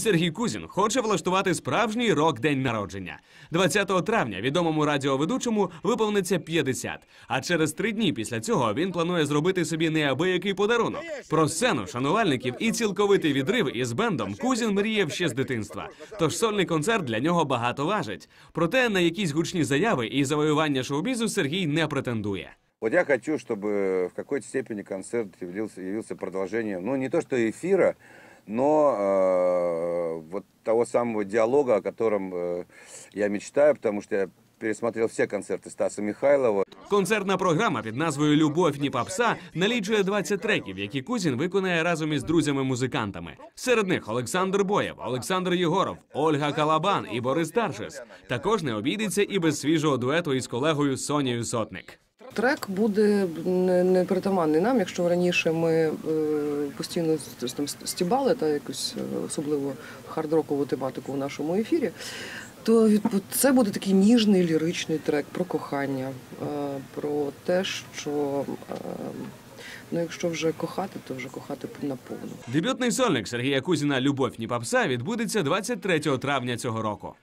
Сергій Кузін хоче влаштувати справжній рок-день народження. 20 травня відомому радіоведучому виповниться 50, а через три дні після цього він планує зробити собі неабиякий подарунок. Про сцену шанувальників і цілковитий відрив із бендом Кузін мріяв ще з дитинства. Тож сольний концерт для нього багато важить. Проте на якісь гучні заяви і завоювання шоу-бізу Сергій не претендує. Вот я хочу, чтобы в какой-то степени концерт явился, явился продолжением, ну, не то что эфира, но э, вот того самого диалога, о котором э, я мечтаю, потому что я пересмотрел все концерты Стаса Михайлова. Концертна програма під назвою Любов ні попса налічує 20 треків, які Кузін виконає разом із друзями-музикантами. Серед них Олександр Боєв, Олександр Єгоров, Ольга Калабан і Борис Таршис. Також не обійдеться і без свіжого дуету із колегою Сонією Сотник. Трек буде не, не притаманний нам, якщо раніше ми е, постійно там стібали та якусь е, особливо хардрокову тематику в нашому ефірі. То це буде такий ніжний ліричний трек про кохання, е, про те, що ну, якщо вже кохати, то вже кохати наповну. Дебютний сольник Сергія Кузіна Любов ні попса відбудеться 23 травня цього року.